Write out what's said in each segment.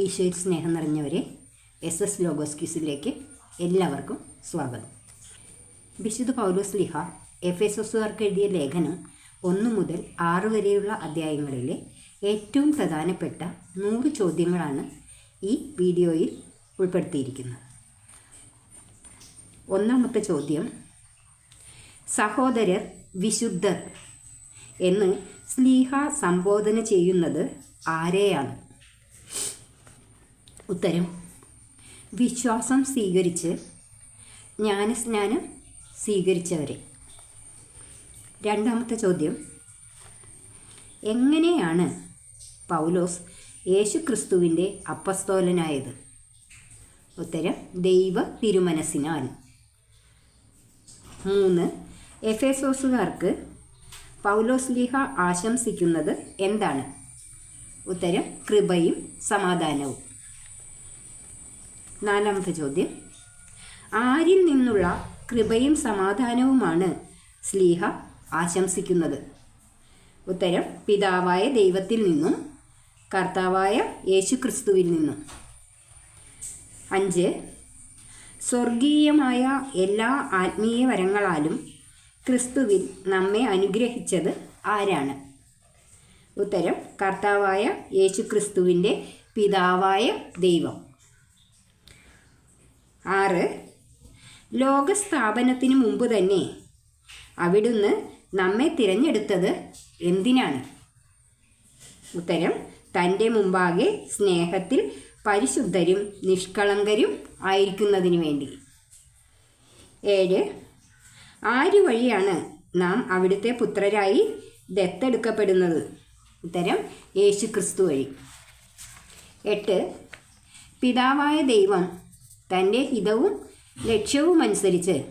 ഈശോയിൽ സ്നേഹം നിറഞ്ഞവരെ എസ് എസ് ലോഗോസ് ക്യൂസിലേക്ക് എല്ലാവർക്കും സ്വാഗതം. വിശുദ്ധ പൗലോസ് ലിഹ എഫ് എസ് എസുകാർക്ക് എഴുതിയ ലേഖനം ഒന്ന് മുതൽ ആറ് വരെയുള്ള അധ്യായങ്ങളിലെ ഏറ്റവും പ്രധാനപ്പെട്ട നൂറ് ചോദ്യങ്ങളാണ് ഈ വീഡിയോയിൽ ഉൾപ്പെടുത്തിയിരിക്കുന്നത്. ഒന്നാമത്തെ ചോദ്യം സഹോദരർ വിശുദ്ധർ എന്ന് സ്ലീഹ സംബോധന ചെയ്യുന്നത് ആരെയാണ്? ഉത്തരം. വിശ്വാസം സ്വീകരിച്ച് ജ്ഞാനസ്നാനം സ്വീകരിച്ചവരെ. രണ്ടാമത്തെ ചോദ്യം. എങ്ങനെയാണ് പൗലോസ് യേശു ക്രിസ്തുവിന്റെ അപ്പസ്തോലനായത്? ഉത്തരം ദൈവ തിരുമനസ്സിനാൽ മൂന്ന്. എഫേസോസുകാർക്ക് പൗലോസ് ലീഹ ആശംസിക്കുന്നത് എന്താണ്? ഉത്തരം കൃപയും സമാധാനവും. നാലാമത്തെ ചോദ്യം. ആരിൽ നിന്നുള്ള കൃപയും സമാധാനവുമാണ് സ്ലീഹ ആശംസിക്കുന്നത്? ഉത്തരം പിതാവായ ദൈവത്തിൽ നിന്നും കർത്താവായ യേശു ക്രിസ്തുവിൽ നിന്നും. അഞ്ച് സ്വർഗീയമായ എല്ലാ ആത്മീയ വരങ്ങളാലും ക്രിസ്തുവിൽ നമ്മെ അനുഗ്രഹിച്ചത് ആരാണ്? ഉത്തരം കർത്താവായ യേശു ക്രിസ്തുവിന്റെ പിതാവായ ദൈവം. ആറ്. ലോകസ്ഥാപനത്തിന് മുമ്പ് തന്നെ അവിടുന്ന് നമ്മെ തിരഞ്ഞെടുത്തത് എന്തിനാണ്? ഉത്തരം തന്റെ മുമ്പാകെ സ്നേഹത്തിൽ പരിശുദ്ധരും നിഷ്കളങ്കരും ആയിരിക്കുന്നതിന് വേണ്ടി. ഏഴ്. ആര് വഴിയാണ് നാം അവിടുത്തെ പുത്രരായി ദത്തെടുക്കപ്പെടുന്നത്? ഉത്തരം യേശു ക്രിസ്തു വഴി. എട്ട്. പിതാവായ ദൈവം തന്റെ ഹിതവും ലക്ഷ്യവും അനുസരിച്ച്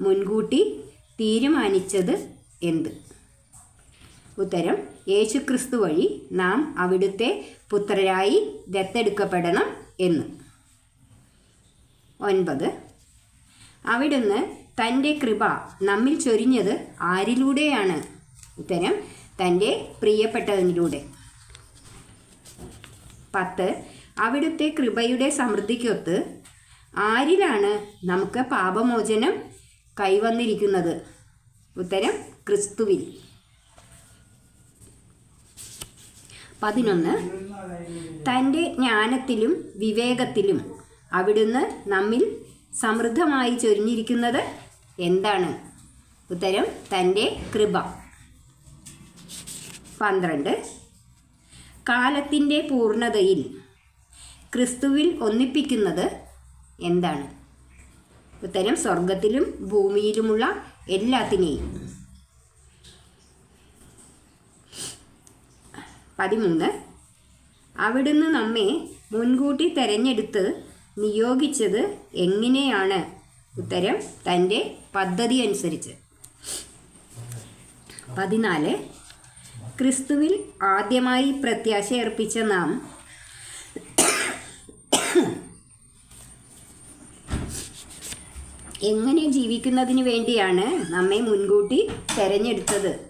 മുൻകൂട്ടി തീരുമാനിച്ചത് എന്ത്? ഉത്തരം യേശുക്രിസ്തു വഴി നാം അവിടുത്തെ പുത്രരായി ദത്തെടുക്കപ്പെടണം എന്ന്. ഒൻപത് അവിടുന്ന് തന്റെ കൃപ നമ്മിൽ ചൊരിഞ്ഞത് ആരിലൂടെയാണ്? ഉത്തരം തന്റെ പ്രിയപ്പെട്ടതിലൂടെ പത്ത് അവിടുത്തെ കൃപയുടെ സമൃദ്ധിക്കൊത്ത് ആരിലാണ് നമുക്ക് പാപമോചനം കൈവന്നിരിക്കുന്നത്? ഉത്തരം ക്രിസ്തുവിൽ. പതിനൊന്ന്. തന്റെ ജ്ഞാനത്തിലും വിവേകത്തിലും അവിടുന്ന് നമ്മിൽ സമൃദ്ധമായി ചൊരിഞ്ഞിരിക്കുന്നത് എന്താണ്? ഉത്തരം തന്റെ കൃപ. പന്ത്രണ്ട്. കാലത്തിന്റെ പൂർണതയിൽ ക്രിസ്തുവിൽ ഒന്നിപ്പിക്കുന്നത് എന്താണ്? ഉത്തരം സ്വർഗത്തിലും ഭൂമിയിലുമുള്ള എല്ലാത്തിനെയും. പതിമൂന്ന്. അവിടുന്ന് നമ്മെ മുൻകൂട്ടി തെരഞ്ഞെടുത്ത് നിയോഗിച്ചത് എങ്ങനെയാണ്? ഉത്തരം തന്റെ പദ്ധതി അനുസരിച്ച്. പതിനാല്. ക്രിസ്തുവിൽ ആദ്യമായി പ്രത്യാശ അർപ്പിച്ച നാം എങ്ങനെ ജീവിക്കുന്നതിന് വേണ്ടിയാണ് നമ്മെ മുൻകൂട്ടി തെരഞ്ഞെടുത്തത്.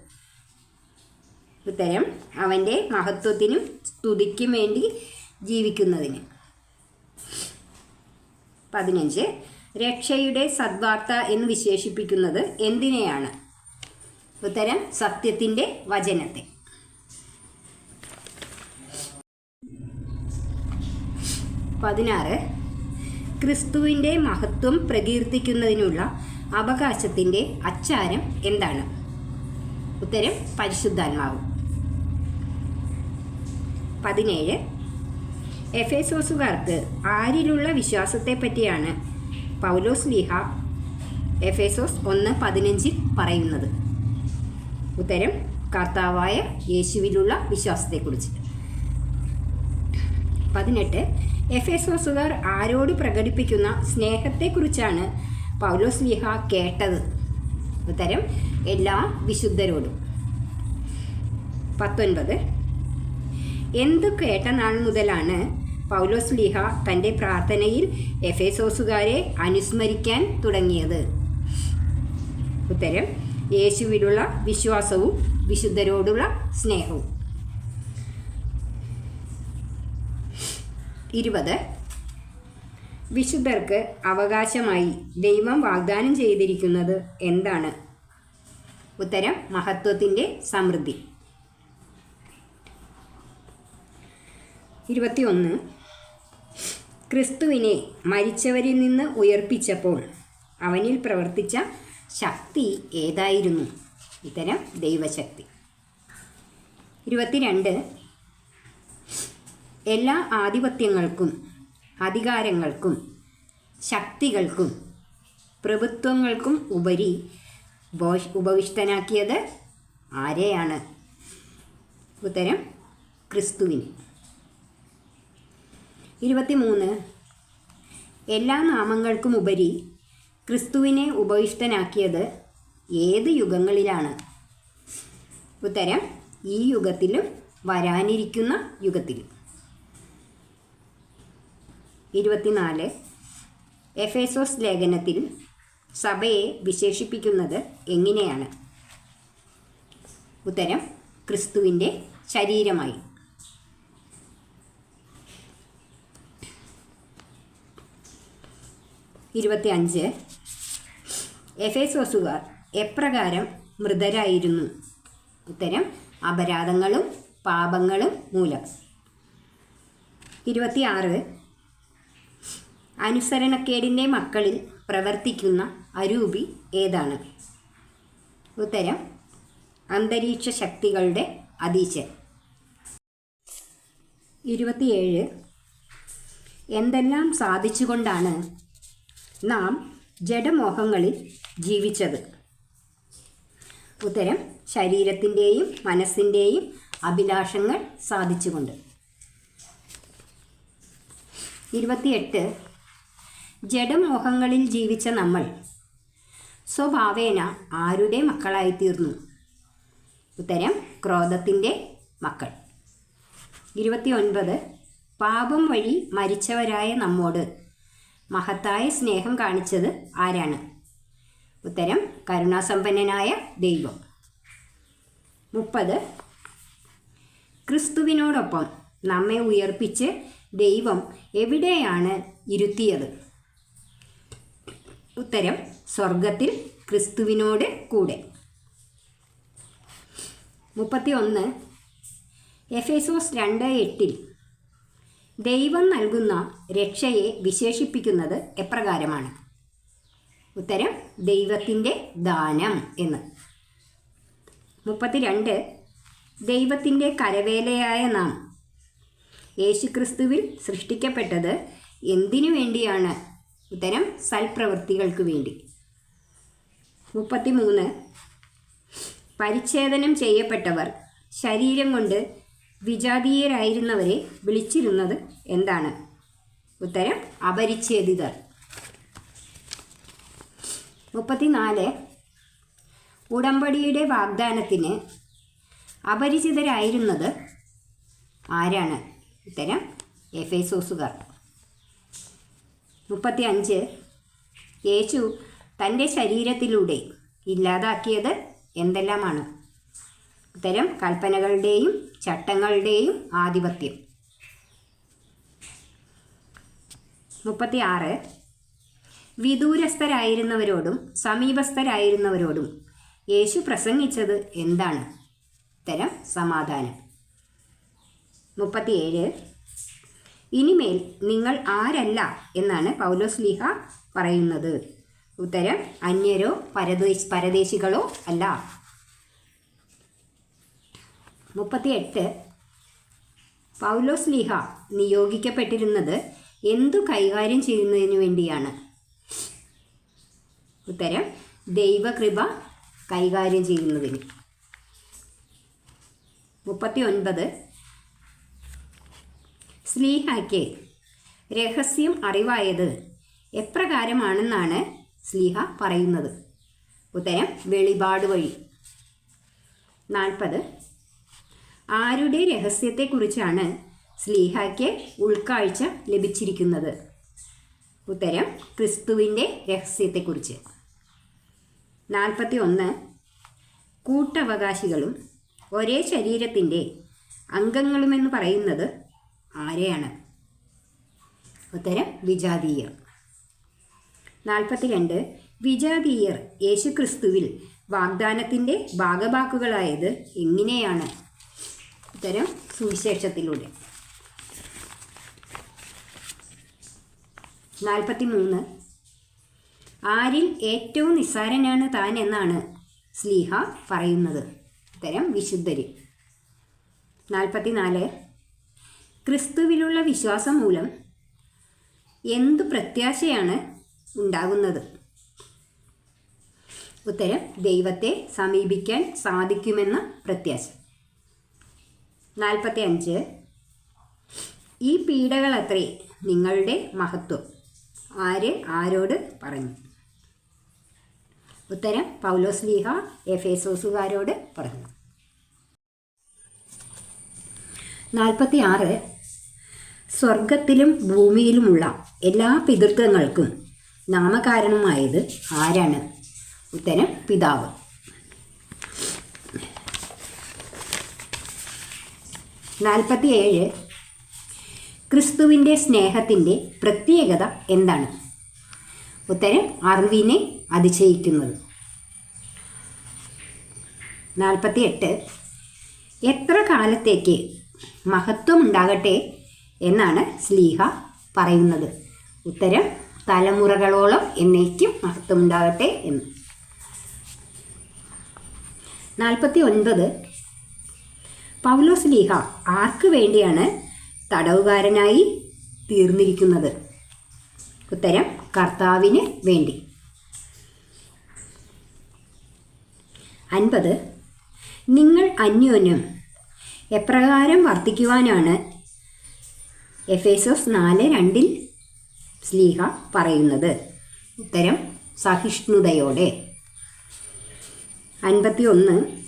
ഉത്തരം അവന്റെ മഹത്വത്തിനും സ്തുതിക്കും വേണ്ടി ജീവിക്കുന്നതിന്. പതിനഞ്ച് രക്ഷയുടെ സദ്വാർത്ത എന്ന് വിശേഷിപ്പിക്കുന്നത് എന്തിനെയാണ്? ഉത്തരം സത്യത്തിന്റെ വചനത്തെ. പതിനാറ് ക്രിസ്തുവിന്റെ മഹത്വം പ്രകീർത്തിക്കുന്നതിനുള്ള അവകാശത്തിന്റെ അച്ചാരം എന്താണ്? ഉത്തരം പരിശുദ്ധാത്മാവ്. പതിനേഴ്. എഫേസോസുകാർക്ക് ആരിലുള്ള വിശ്വാസത്തെ പറ്റിയാണ് പൗലോസ് ലീഹ എഫേസോസ് ഒന്ന് പതിനഞ്ചിൽ പറയുന്നത്? ഉത്തരം കർത്താവായ യേശുവിലുള്ള വിശ്വാസത്തെക്കുറിച്ച്. പതിനെട്ട് എഫേസോസുകാർ ആരോട് പ്രകടിപ്പിക്കുന്ന സ്നേഹത്തെക്കുറിച്ചാണ് പൗലോസ് ലിഹ കേട്ടത്. ഉത്തരം എല്ലാ വിശുദ്ധരോടും. പത്തൊൻപത് എന്ത് കേട്ട നാൾ മുതലാണ് പൗലോസ് ലിഹ തന്റെ പ്രാർത്ഥനയിൽ എഫേസോസുകാരെ അനുസ്മരിക്കാൻ തുടങ്ങിയത്? ഉത്തരം യേശുവിലുള്ള വിശ്വാസവും വിശുദ്ധരോടുള്ള സ്നേഹവും. ഇരുപത്. വിശുദ്ധർക്ക് അവകാശമായി ദൈവം വാഗ്ദാനം ചെയ്തിരിക്കുന്നത് എന്താണ്? ഉത്തരം മഹത്വത്തിന്റെ സമൃദ്ധി. ഇരുപത്തിയൊന്ന്. ക്രിസ്തുവിനെ മരിച്ചവരിൽ നിന്ന് ഉയർപ്പിച്ചപ്പോൾ അവനിൽ പ്രവർത്തിച്ച ശക്തി ഏതായിരുന്നു? ഇത്തരം ദൈവശക്തി. ഇരുപത്തിരണ്ട്. എല്ലാ ആധിപത്യങ്ങൾക്കും അധികാരങ്ങൾക്കും ശക്തികൾക്കും പ്രഭുത്വങ്ങൾക്കും ഉപരി ഉപവിഷ്ടനാക്കിയത് ആരെയാണ്? ഉത്തരം ക്രിസ്തുവിന്. ഇരുപത്തിമൂന്ന്. എല്ലാ നാമങ്ങൾക്കും ഉപരി ക്രിസ്തുവിനെ ഉപവിഷ്ടനാക്കിയത് ഏത് യുഗങ്ങളിലാണ്? ഉത്തരം ഈ യുഗത്തിലും വരാനിരിക്കുന്ന യുഗത്തിലും. ഇരുപത്തിനാല് എഫേസോസ് ലേഖനത്തിൽ സഭയെ വിശേഷിപ്പിക്കുന്നത് എങ്ങനെയാണ്? ഉത്തരം ക്രിസ്തുവിന്റെ ശരീരമായി. ഇരുപത്തി അഞ്ച് എഫേസോസുകാർ എപ്രകാരം മൃതരായിരുന്നു? ഉത്തരം അപരാധങ്ങളും പാപങ്ങളും മൂലം. ഇരുപത്തിയാറ് അനുസരണക്കേടിന്റെ മക്കളിൽ പ്രവർത്തിക്കുന്ന അരൂപി ഏതാണ്? ഉത്തരം അന്തരീക്ഷ ശക്തികളുടെ അതീശൻ. ഇരുപത്തിയേഴ് എന്തെല്ലാം സാധിച്ചുകൊണ്ടാണ് നാം ജഡമോഹങ്ങളിൽ ജീവിച്ചത്? ഉത്തരം ശരീരത്തിന്റെയും മനസ്സിന്റെയും അഭിലാഷങ്ങൾ സാധിച്ചുകൊണ്ട്. ഇരുപത്തിയെട്ട് ജഡമോഹങ്ങളിൽ ജീവിച്ച നമ്മൾ. സ്വഭാവേന ആരുടെ മക്കളായി തീർന്നു ഉത്തരം ക്രോധത്തിന്റെ മക്കൾ. ഇരുപത്തിയൊൻപത് പാപം വഴി മരിച്ചവരായ നമ്മോട് മഹത്തായ സ്നേഹം കാണിച്ചത് ആരാണ്? ഉത്തരം കരുണാസമ്പന്നനായ ദൈവം. മുപ്പത് ക്രിസ്തുവിനോടൊപ്പം നമ്മെ ഉയർപ്പിച്ച് ദൈവം എവിടെയാണ് ഇരുത്തിയത്? ഉത്തരം സ്വർഗത്തിൽ ക്രിസ്തുവിനോട് കൂടെ. മുപ്പത്തി ഒന്ന് എഫേസോസ് രണ്ട് എട്ടിൽ ദൈവം നൽകുന്ന രക്ഷയെ വിശേഷിപ്പിക്കുന്നത് എപ്രകാരമാണ്? ഉത്തരം ദൈവത്തിന്റെ ദാനം എന്ന്. മുപ്പത്തിരണ്ട്. ദൈവത്തിന്റെ കരവേലയായ നാം യേശുക്രിസ്തുവിൽ സൃഷ്ടിക്കപ്പെട്ടത് എന്തിനു വേണ്ടിയാണ്? ഉത്തരം സൽപ്രവൃത്തികൾക്ക് വേണ്ടി. മുപ്പത്തിമൂന്ന്. പരിച്ഛേദനം ചെയ്യപ്പെട്ടവർ ശരീരം കൊണ്ട് വിജാതീയരായിരുന്നവരെ വിളിച്ചിരുന്നത് എന്താണ്? ഉത്തരം അപരിച്ഛേദിതർ. മുപ്പത്തിനാല്. ഉടമ്പടിയുടെ വാഗ്ദാനത്തിന് അപരിചിതരായിരുന്നത് ആരാണ്? ഉത്തരം എഫേസോസുകാർ മുപ്പത്തി അഞ്ച് യേശു തന്റെ ശരീരത്തിലൂടെ ഇല്ലാതാക്കിയത് എന്തെല്ലാമാണ്? ഉത്തരം കൽപ്പനകളുടെയും ചട്ടങ്ങളുടെയും ആധിപത്യം. മുപ്പത്തി ആറ് വിദൂരസ്ഥരായിരുന്നവരോടും സമീപസ്ഥരായിരുന്നവരോടും യേശു പ്രസംഗിച്ചത് എന്താണ്? ഉത്തരം സമാധാനം. മുപ്പത്തിയേഴ്. ഇനിമേൽ നിങ്ങൾ ആരല്ല എന്നാണ് പൗലോസ് ലീഹ പറയുന്നത്. ഉത്തരം അന്യരോ പരദേശ് പരദേശികളോ അല്ല. മുപ്പത്തിയെട്ട്. പൗലോസ് ലീഹ നിയോഗിക്കപ്പെട്ടിരുന്നത് എന്തു കൈകാര്യം ചെയ്യുന്നതിനു വേണ്ടിയാണ്? ഉത്തരം ദൈവകൃപ കൈകാര്യം ചെയ്യുന്നതിന്. മുപ്പത്തി ഒൻപത് സ്ലീഹയ്ക്ക് രഹസ്യം അറിവായത് എപ്രകാരമാണെന്നാണ് സ്ലീഹ പറയുന്നത്. ഉത്തരം വെളിപാട് വഴി. നാൽപ്പത്. ആരുടെ രഹസ്യത്തെക്കുറിച്ചാണ് സ്ലീഹയ്ക്ക് ഉൾക്കാഴ്ച ലഭിച്ചിരിക്കുന്നത്? ഉത്തരം ക്രിസ്തുവിന്റെ രഹസ്യത്തെക്കുറിച്ച്. നാൽപ്പത്തി ഒന്ന് കൂട്ടവകാശികളും ഒരേ ശരീരത്തിന്റെ അംഗങ്ങളുമെന്ന് പറയുന്നത് ആരെയാണ്? ഉത്തരം വിജാതീയർ. നാൽപ്പത്തിരണ്ട്. വിജാതീയർ യേശുക്രിസ്തുവിൽ വാഗ്ദാനത്തിന്റെ ഭാഗവാക്കുകളായത് എങ്ങനെയാണ്? ഉത്തരം സുവിശേഷത്തിലൂടെ. നാൽപ്പത്തി മൂന്ന് ആരിൽ ഏറ്റവും നിസ്സാരനാണ് താൻ എന്നാണ് സ്ലീഹ പറയുന്നത്. ഉത്തരം വിശുദ്ധര് നാൽപ്പത്തിനാല്. ക്രിസ്തുവിലുള്ള വിശ്വാസം മൂലം എന്തു പ്രത്യാശയാണ് ഉണ്ടാകുന്നത്? ഉത്തരം ദൈവത്തെ സമീപിക്കാൻ സാധിക്കുമെന്ന പ്രത്യാശ. നാൽപ്പത്തി അഞ്ച് ഈ പീഡകളത്രേ നിങ്ങളുടെ മഹത്വം. ആര് ആരോട് പറഞ്ഞു? ഉത്തരം പൗലോസ് ലീഹ എഫേസോസുകാരോട് പറഞ്ഞു. നാൽപ്പത്തി ആറ് സ്വർഗത്തിലും ഭൂമിയിലുമുള്ള എല്ലാ പിതൃത്വങ്ങൾക്കും നാമകാരണമായത് ആരാണ്? ഉത്തരം പിതാവ്. നാൽപ്പത്തിയേഴ്. ക്രിസ്തുവിന്റെ സ്നേഹത്തിന്റെ പ്രത്യേകത എന്താണ്? ഉത്തരം അറിവിനെ അതിശയിക്കുന്നത്. നാൽപ്പത്തിയെട്ട്. എത്ര കാലത്തേക്ക് മഹത്വമുണ്ടാകട്ടെ എന്നാണ് സ്ലീഹ പറയുന്നത്. ഉത്തരം തലമുറകളോളം എന്നേക്കും മഹത്വമുണ്ടാകട്ടെ എന്ന്. നാൽപ്പത്തി ഒൻപത് പൗലോസ് സ്ലീഹ ആർക്ക് വേണ്ടിയാണ് തടവുകാരനായി തീർന്നിരിക്കുന്നത്? ഉത്തരം കർത്താവിന് വേണ്ടി. അൻപത്. നിങ്ങൾ അന്യോന്യം എപ്രകാരം വർത്തിക്കുവാനാണ് എഫേസോസ് നാല് രണ്ടിൽ സ്ലീഹ പറയുന്നത്. ഉത്തരം സഹിഷ്ണുതയോടെ. അൻപത്തി ഒന്ന്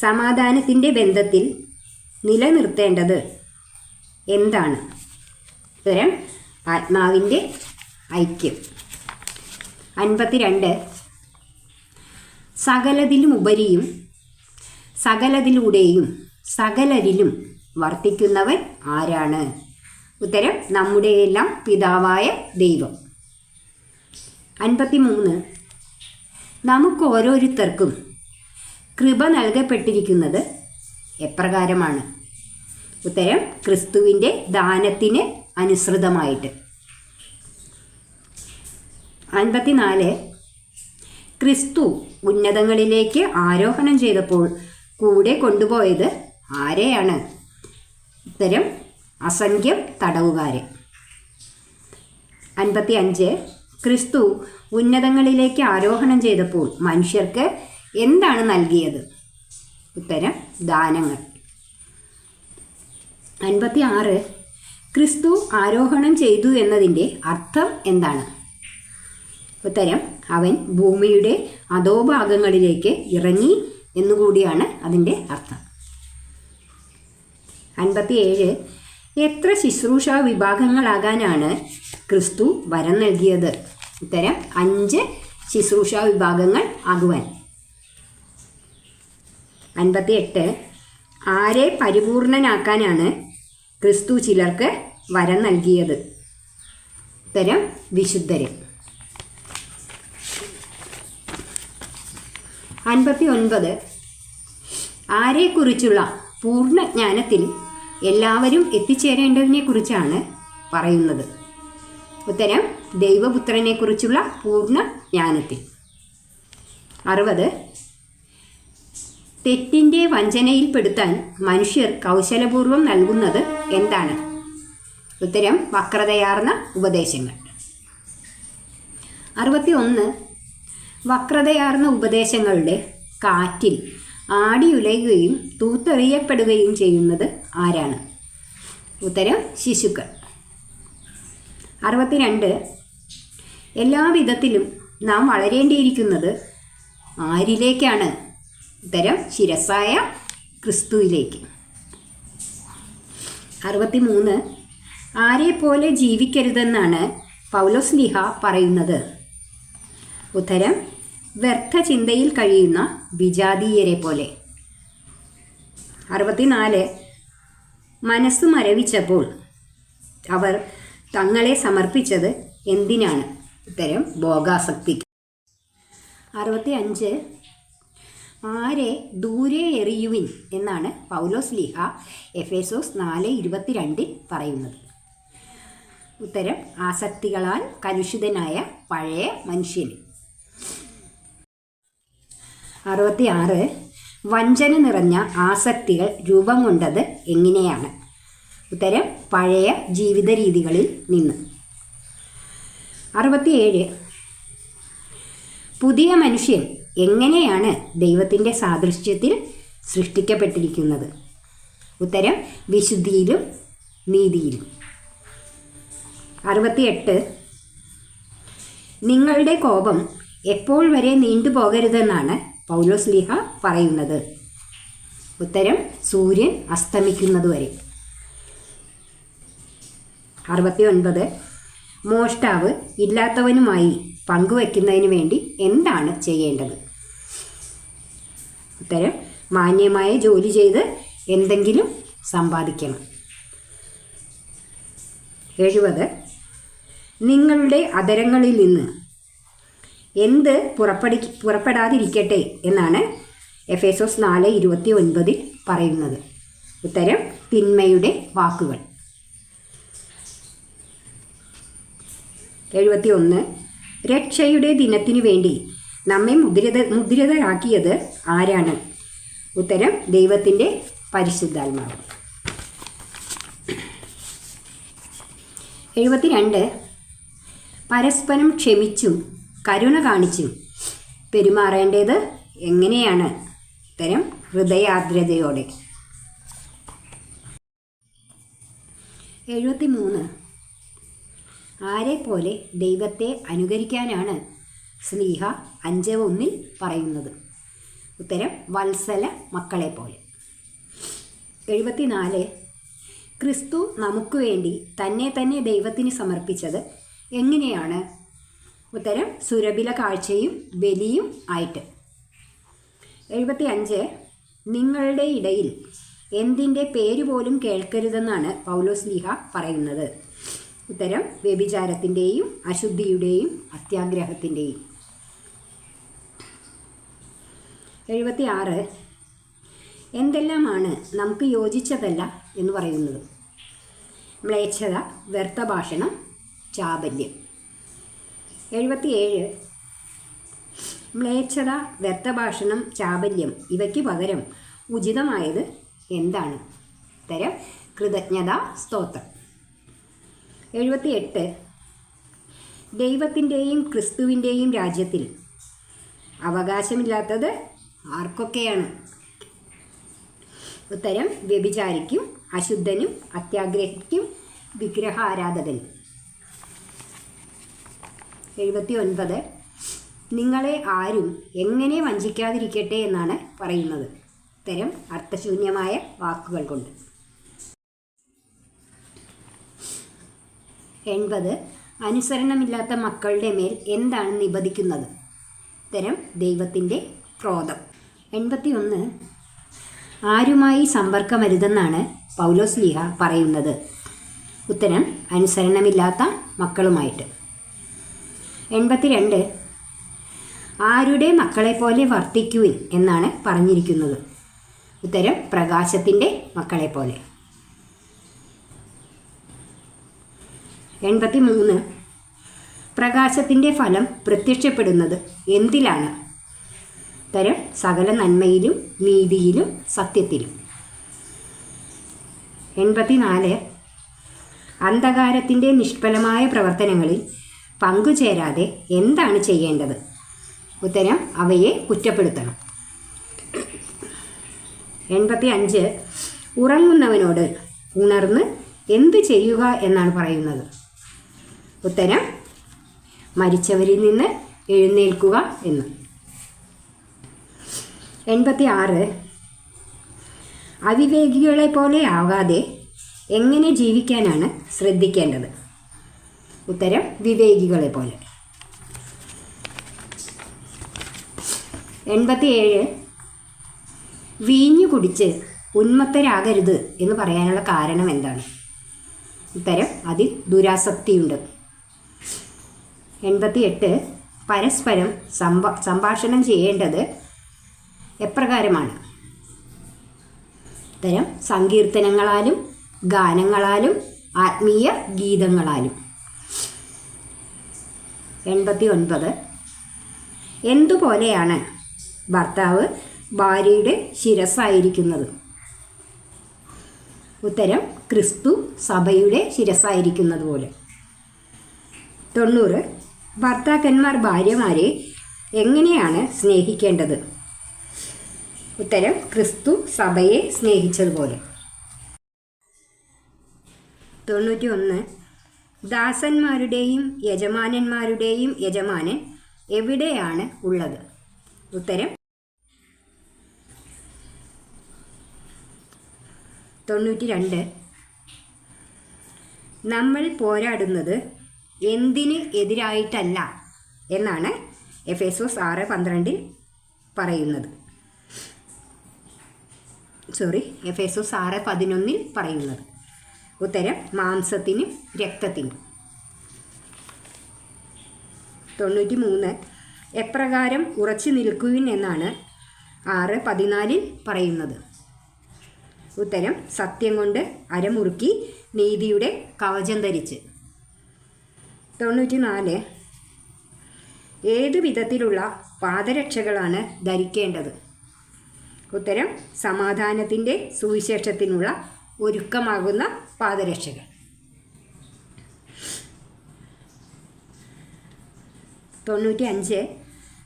സമാധാനത്തിന്റെ ബന്ധത്തിൽ നിലനിർത്തേണ്ടത് എന്താണ്? ഉത്തരം ആത്മാവിന്റെ ഐക്യം. അൻപത്തിരണ്ട്. സകലതിലും സകലതിലുമുപരിയും സകലതിലൂടെയും സകലരിലും വർത്തിക്കുന്നവൻ ആരാണ്? ഉത്തരം നമ്മുടെയെല്ലാം പിതാവായ ദൈവം. അൻപത്തിമൂന്ന്. നമുക്ക് ഓരോരുത്തർക്കും കൃപ നൽകപ്പെട്ടിരിക്കുന്നത് എപ്രകാരമാണ്? ഉത്തരം ക്രിസ്തുവിന്റെ ദാനത്തിന് അനുസൃതമായിട്ട്. അൻപത്തിനാല്. ക്രിസ്തു ഉന്നതങ്ങളിലേക്ക് ആരോഹണം ചെയ്തപ്പോൾ കൂടെ കൊണ്ടുപോയത് ആരെയാണ്? ഉത്തരം അസംഖ്യം തടവുകാർ അൻപത്തി അഞ്ച് ക്രിസ്തു ഉന്നതങ്ങളിലേക്ക് ആരോഹണം ചെയ്തപ്പോൾ മനുഷ്യർക്ക് എന്താണ് നൽകിയത്? ഉത്തരം ദാനങ്ങൾ. അൻപത്തി ആറ് ക്രിസ്തു ആരോഹണം ചെയ്തു എന്നതിന്റെ അർത്ഥം എന്താണ്? ഉത്തരം അവൻ ഭൂമിയുടെ അധോഭാഗങ്ങളിലേക്ക് ഇറങ്ങി എന്നുകൂടിയാണ് അതിന്റെ അർത്ഥം. അൻപത്തിയേഴ്. എത്ര ശുശ്രൂഷ വിഭാഗങ്ങളാകാനാണ് ക്രിസ്തു വരം നൽകിയത്? ഉത്തരം അഞ്ച് ശുശ്രൂഷ വിഭാഗങ്ങൾ ആകുവാൻ. അൻപത്തിയെട്ട്. ആരെ പരിപൂർണനാക്കാനാണ് ക്രിസ്തു ചിലർക്ക് വരം നൽകിയത്? ഉത്തരം വിശുദ്ധര്. അൻപത്തി ഒൻപത് ആരെക്കുറിച്ചുള്ള പൂർണ ജ്ഞാനത്തിൽ എല്ലാവരും എത്തിച്ചേരേണ്ടതിനെക്കുറിച്ചാണ് പറയുന്നത്. ഉത്തരം ദൈവപുത്രനെക്കുറിച്ചുള്ള പൂർണ ജ്ഞാനത്തിൽ. അറുപത് തെറ്റിന്റെ വഞ്ചനയിൽപ്പെടുത്താൻ മനുഷ്യർ കൗശലപൂർവം നൽകുന്നത് എന്താണ്? ഉത്തരം വക്രതയാർന്ന ഉപദേശങ്ങൾ. അറുപത്തി ഒന്ന് വക്രതയാർന്ന ഉപദേശങ്ങളുടെ കാറ്റിൽ ആടിയുലയുകയും തൂത്തെറിയപ്പെടുകയും ചെയ്യുന്നത് ആരാണ്? ഉത്തരം ശിശുക്കൾ. അറുപത്തിരണ്ട്. എല്ലാവിധത്തിലും നാം വളരേണ്ടിയിരിക്കുന്നത് ആരിലേക്കാണ്? ഉത്തരം ശിരസായ ക്രിസ്തുവിലേക്ക്. അറുപത്തിമൂന്ന്. ആരെപ്പോലെ ജീവിക്കരുതെന്നാണ് പൗലോസ് ലിഹ പറയുന്നത്? ഉത്തരം വ്യർത്ഥ ചിന്തയിൽ കഴിയുന്ന വിജാതീയരെ പോലെ. അറുപത്തിനാല്. മനസ്സ് മരവിച്ചപ്പോൾ അവർ തങ്ങളെ സമർപ്പിച്ചത് എന്തിനാണ്? ഇത്തരം ഭോഗാസക്തിക്ക് അറുപത്തി അഞ്ച് ആരെ ദൂരെ എറിയുവിൻ എന്നാണ് പൗലോസ് ലീഹ എഫേസോസ് നാല് ഇരുപത്തിരണ്ടിൽ പറയുന്നത്. ഉത്തരം ആസക്തികളാൽ കലുഷിതനായ പഴയ മനുഷ്യന് അറുപത്തി ആറ് വഞ്ചന നിറഞ്ഞ ആസക്തികൾ രൂപം കൊണ്ടത് എങ്ങനെയാണ്? ഉത്തരം പഴയ ജീവിത രീതികളിൽ നിന്ന്. അറുപത്തിയേഴ്. പുതിയ മനുഷ്യൻ എങ്ങനെയാണ് ദൈവത്തിന്റെ സാദൃശ്യത്തിൽ സൃഷ്ടിക്കപ്പെട്ടിരിക്കുന്നത്? ഉത്തരം വിശുദ്ധിയിലും നീതിയിലും. അറുപത്തിയെട്ട്. നിങ്ങളുടെ കോപം എപ്പോൾ വരെ നീണ്ടുപോകരുതെന്നാണ് പൗലോസ് ലീഹ പറയുന്നത്. ഉത്തരം സൂര്യൻ അസ്തമിക്കുന്നതുവരെ. അറുപത്തി ഒൻപത് മോഷ്ടാവ് ഇല്ലാത്തവനുമായി പങ്കുവയ്ക്കുന്നതിന് വേണ്ടി എന്താണ് ചെയ്യേണ്ടത്? ഉത്തരം മാന്യമായ ജോലി ചെയ്ത് എന്തെങ്കിലും സമ്പാദിക്കണം. എഴുപത് നിങ്ങളുടെ അതരങ്ങളിൽ നിന്ന് എന്ത് പുറപ്പെടി പുറപ്പെടാതിരിക്കട്ടെ എന്നാണ് എഫ് എസ് നാല് ഇരുപത്തി ഒൻപതിൽ പറയുന്നത്. ഉത്തരം തിന്മയുടെ വാക്കുകൾ. എഴുപത്തി ഒന്ന് രക്ഷയുടെ ദിനത്തിനു വേണ്ടി നമ്മെ മുദ്രിത മുദ്രിതരാക്കിയത് ആരാണ്? ഉത്തരം ദൈവത്തിന്റെ പരിശുദ്ധാത്മാവ്. എഴുപത്തിരണ്ട്. പരസ്പരം ക്ഷമിച്ചും കരുണ കാണിച്ചു. പെരുമാറേണ്ടത് എങ്ങനെയാണ്? ഇത്തരം ഹൃദയാർദ്രതയോടെ. എഴുപത്തി മൂന്ന് ആരെ പോലെ ദൈവത്തെ അനുകരിക്കാനാണ് സ്നേഹ അഞ്ച് ഒന്നിൽ പറയുന്നത്? ഉത്തരം വത്സല മക്കളെ പോലെ എഴുപത്തിനാല്. ക്രിസ്തു നമുക്ക് വേണ്ടി തന്നെ തന്നെ ദൈവത്തിന് സമർപ്പിച്ചത് എങ്ങനെയാണ്? ഉത്തരം സുരഭില കാഴ്ചയും ബലിയും ആയിട്ട്. എഴുപത്തി അഞ്ച് നിങ്ങളുടെ ഇടയിൽ എന്തിന്റെ പേര് പോലും കേൾക്കരുതെന്നാണ് പൗലോസ് ലീഹ പറയുന്നത്? ഉത്തരം വ്യഭിചാരത്തിന്റെയും അശുദ്ധിയുടെയും അത്യാഗ്രഹത്തിന്റെയും. എഴുപത്തി ആറ് എന്തെല്ലാമാണ് നമുക്ക് യോജിച്ചതല്ല എന്ന് പറയുന്നത്? മ്ലേച്ഛത വ്യർത്ഥഭാഷണം ചാബല്യം. എഴുപത്തിയേഴ്. മ്ലേച്ഛത വ്യർത്ഥഭാഷണം ചാബല്യം ഇവയ്ക്ക് പകരം ഉചിതമായത് എന്താണ്? ഉത്തരം കൃതജ്ഞത സ്തോത്രം. എഴുപത്തിയെട്ട്. ദൈവത്തിന്റെയും ക്രിസ്തുവിന്റെയും രാജ്യത്തിൽ അവകാശമില്ലാത്തത് ആർക്കൊക്കെയാണ്? ഉത്തരം വ്യഭിചാരിക്കും അശുദ്ധനും അത്യാഗ്രഹിക്കും വിഗ്രഹാരാധകനും എഴുപത്തി ഒൻപത് നിങ്ങളെ ആരും എങ്ങനെ വഞ്ചിക്കാതിരിക്കട്ടെ എന്നാണ് പറയുന്നത്. ഇത്തരം അർത്ഥശൂന്യമായ വാക്കുകൾ കൊണ്ട്. എൺപത്. അനുസരണമില്ലാത്ത മക്കളുടെ മേൽ എന്താണ് നിബദിക്കുന്നത് ഇത്തരം ദൈവത്തിന്റെ ക്രോധം. എൺപത്തി ഒന്ന് ആരുമായി സമ്പർക്കമരുതെന്നാണ് പൗലോസ് ലീഹ പറയുന്നത്. ഉത്തരം അനുസരണമില്ലാത്ത മക്കളുമായിട്ട്. എൺപത്തിരണ്ട്. ആരുടെ മക്കളെപ്പോലെ വർത്തിക്കുവിൻ എന്നാണ് പറഞ്ഞിരിക്കുന്നത്. ഉത്തരം പ്രകാശത്തിന്റെ മക്കളെപ്പോലെ എൺപത്തി മൂന്ന് പ്രകാശത്തിന്റെ ഫലം പ്രത്യക്ഷപ്പെടുന്നത് എന്തിലാണ്? ഉത്തരം സകല നന്മയിലും നീതിയിലും സത്യത്തിലും. എൺപത്തിനാല്. അന്ധകാരത്തിന്റെ നിഷ്ഫലമായ പ്രവർത്തനങ്ങളിൽ പങ്കുചേരാതെ എന്താണ് ചെയ്യേണ്ടത്? ഉത്തരം അവയെ കുറ്റപ്പെടുത്തണം. എൺപത്തി അഞ്ച് ഉറങ്ങുന്നവനോട് ഉണർന്ന് എന്ത് ചെയ്യുക എന്നാണ് പറയുന്നത്? ഉത്തരം മരിച്ചവരിൽ നിന്ന് എഴുന്നേൽക്കുക എന്ന്. എൺപത്തി ആറ് അവിവേകികളെ പോലെ ആകാതെ എങ്ങനെ ജീവിക്കാനാണ് ശ്രദ്ധിക്കേണ്ടത്? ഉത്തരം വിവേകികളെ പോലെ. എൺപത്തിയേഴ്. വീഞ്ഞു കുടിച്ച് ഉന്മത്തരാകരുത് എന്ന് പറയാനുള്ള കാരണം എന്താണ്? ഉത്തരം അതിൽ ദുരാസക്തിയുണ്ട്. എൺപത്തി എട്ട് പരസ്പരം സംഭ സംഭാഷണം ചെയ്യേണ്ടത് എപ്രകാരമാണ്? ഉത്തരം സങ്കീർത്തനങ്ങളാലും ഗാനങ്ങളാലും ആത്മീയ ഗീതങ്ങളാലും. എൺപത്തി ഒൻപത് എന്തുപോലെയാണ് ഭർത്താവ് ഭാര്യയുടെ ശിരസ്സായിരിക്കുന്നത്? ഉത്തരം ക്രിസ്തു സഭയുടെ ശിരസ്സായിരിക്കുന്നത് പോലെ തൊണ്ണൂറ്. ഭർത്താക്കന്മാർ ഭാര്യമാരെ എങ്ങനെയാണ് സ്നേഹിക്കേണ്ടത്? ഉത്തരം ക്രിസ്തു സഭയെ സ്നേഹിച്ചതുപോലെ. തൊണ്ണൂറ്റി ഒന്ന് ദാസന്മാരുടെയും യജമാനന്മാരുടെയും യജമാനൻ എവിടെയാണ് ഉള്ളത്? ഉത്തരം തൊണ്ണൂറ്റി രണ്ട് നമ്മൾ പോരാടുന്നത് എന്തിന് എതിരായിട്ടല്ല എന്നാണ് എഫ് എസ് ഒസ് ആറ് പന്ത്രണ്ടിൽ പറയുന്നത്. സോറി എഫ് എസ് ഒസ് ആറ് പതിനൊന്നിൽ പറയുന്നത്. ഉത്തരം മാംസത്തിനും രക്തത്തിനും. തൊണ്ണൂറ്റി മൂന്ന് എപ്രകാരം ഉറച്ചു നിൽക്കുവിൻ എന്നാണ് ആറ് പതിനാലിൽ പറയുന്നത്. ഉത്തരം സത്യം കൊണ്ട് അരമുറുക്കി നീതിയുടെ കവചം ധരിച്ച്. തൊണ്ണൂറ്റി നാല് ഏതു വിധത്തിലുള്ള പാദരക്ഷകളാണ് ധരിക്കേണ്ടത്? ഉത്തരം സമാധാനത്തിന്റെ സുവിശേഷത്തിനുള്ള ഒരുക്കമാകുന്ന പാദരക്ഷകൾ. തൊണ്ണൂറ്റി അഞ്ച്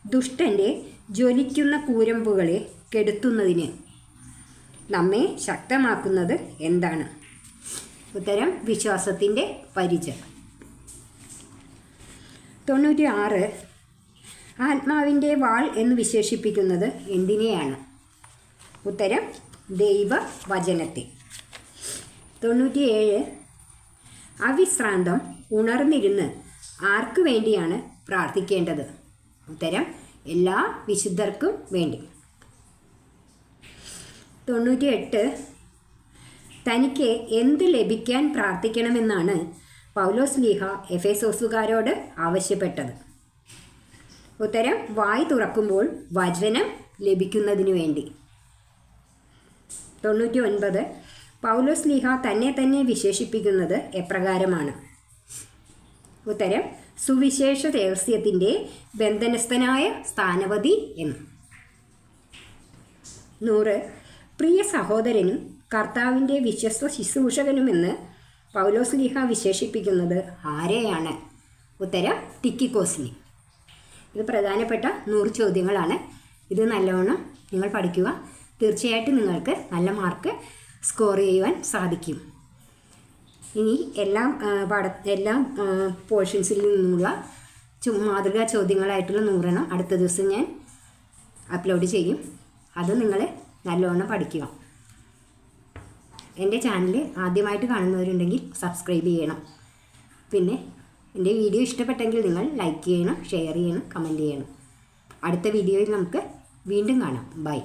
ദുഷ്ടന്റെ ജ്വലിക്കുന്ന കൂരമ്പുകളെ കെടുത്തുന്നതിന് നമ്മെ ശക്തമാക്കുന്നത് എന്താണ്? ഉത്തരം വിശ്വാസത്തിന്റെ പരിചയം. തൊണ്ണൂറ്റി ആറ് ആത്മാവിന്റെ വാൾ എന്ന് വിശേഷിപ്പിക്കുന്നത് എന്തിനെയാണ്? ഉത്തരം ദൈവവചനത്തെ. തൊണ്ണൂറ്റിയേഴ്. അവിശ്രാന്തം ഉണർന്നിരുന്ന് ആർക്കു വേണ്ടിയാണ് പ്രാർത്ഥിക്കേണ്ടത്? ഉത്തരം എല്ലാ വിശുദ്ധർക്കും വേണ്ടി. തൊണ്ണൂറ്റിയെട്ട്. തനിക്ക് എന്ത് ലഭിക്കാൻ പ്രാർത്ഥിക്കണമെന്നാണ് പൗലോസ് ലീഹ എഫേസോസുകാരോട് ആവശ്യപ്പെട്ടത്. ഉത്തരം വായി തുറക്കുമ്പോൾ വചനം ലഭിക്കുന്നതിനു വേണ്ടി. തൊണ്ണൂറ്റി ഒൻപത് പൗലോസ് ലീഹ തന്നെ തന്നെ വിശേഷിപ്പിക്കുന്നത് എപ്രകാരമാണ്? ഉത്തരം സുവിശേഷ രഹസ്യത്തിന്റെ ബന്ധനസ്ഥനായ സ്ഥാനപതി എന്ന്. നൂറ് പ്രിയ സഹോദരനും കർത്താവിന്റെ വിശ്വസ്ത ശുശ്രൂഷകനുമെന്ന് പൗലോസ് ലീഹ വിശേഷിപ്പിക്കുന്നത് ആരെയാണ്? ഉത്തരം ടിക്കിക്കോസിനെ. ഇത് പ്രധാനപ്പെട്ട നൂറ് ചോദ്യങ്ങളാണ്. ഇത് നല്ലവണ്ണം നിങ്ങൾ പഠിക്കുക. തീർച്ചയായിട്ടും നിങ്ങൾക്ക് നല്ല മാർക്ക് സ്കോർ ചെയ്യുവാൻ സാധിക്കും. ഇനി എല്ലാം പാഠ എല്ലാം പോർഷൻസിൽ നിന്നുള്ള ചു- മാതൃകാ ചോദ്യങ്ങളായിട്ടുള്ള നൂറെണ്ണം അടുത്ത ദിവസം ഞാൻ അപ്ലോഡ് ചെയ്യും. അത് നിങ്ങൾ നല്ലവണ്ണം പഠിക്കുക. എന്റെ ചാനൽ ആദ്യമായിട്ട് കാണുന്നവരുണ്ടെങ്കിൽ സബ്സ്ക്രൈബ് ചെയ്യണം. പിന്നെ എന്റെ വീഡിയോ ഇഷ്ടപ്പെട്ടെങ്കിൽ നിങ്ങൾ ലൈക്ക് ചെയ്യണം ഷെയർ ചെയ്യണം കമന്റ് ചെയ്യണം. അടുത്ത വീഡിയോയിൽ നമുക്ക് വീണ്ടും കാണാം. ബൈ